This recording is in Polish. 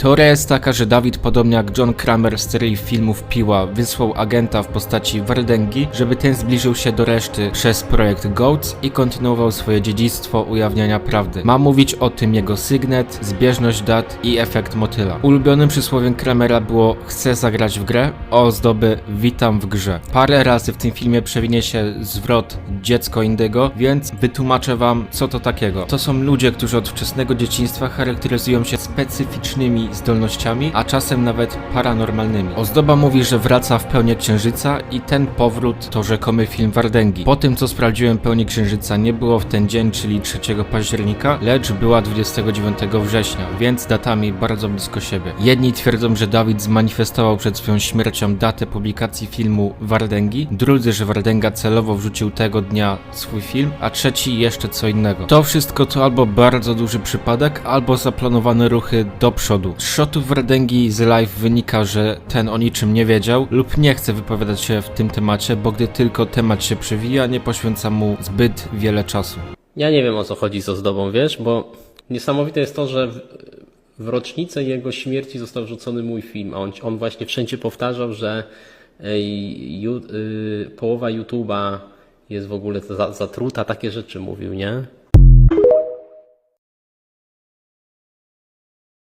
Teoria jest taka, że Dawid, podobnie jak John Kramer z serii filmów Piła, wysłał agenta w postaci Wardęgi, żeby ten zbliżył się do reszty przez projekt GOATS i kontynuował swoje dziedzictwo ujawniania prawdy. Ma mówić o tym jego sygnet, zbieżność dat i efekt motyla. Ulubionym przysłowiem Kramera było chcę zagrać w grę, o ozdoby witam w grze. Parę razy w tym filmie przewinie się zwrot dziecko indygo, więc wytłumaczę wam co to takiego. To są ludzie, którzy od wczesnego dzieciństwa charakteryzują się specyficznymi zdolnościami, a czasem nawet paranormalnymi. Ozdoba mówi, że wraca w pełni księżyca i ten powrót to rzekomy film Wardęgi. Po tym co sprawdziłem pełni księżyca nie było w ten dzień, czyli 3 października, lecz była 29 września, więc datami bardzo blisko siebie. Jedni twierdzą, że Dawid zmanifestował przed swoją śmiercią datę publikacji filmu Wardęgi, drudzy, że Wardęga celowo wrzucił tego dnia swój film, a trzeci jeszcze co innego. To wszystko to albo bardzo duży przypadek, albo zaplanowane ruchy do przodu. Z shotów Wardęgi z live wynika, że ten o niczym nie wiedział lub nie chce wypowiadać się w tym temacie, bo gdy tylko temat się przewija, nie poświęca mu zbyt wiele czasu. Ja nie wiem o co chodzi z ozdobą, wiesz, bo niesamowite jest to, że w, w rocznicę jego śmierci został wrzucony mój film, a on, on właśnie wszędzie powtarzał, że ej, ju, y, połowa YouTube'a jest w ogóle za, zatruta, takie rzeczy mówił, nie?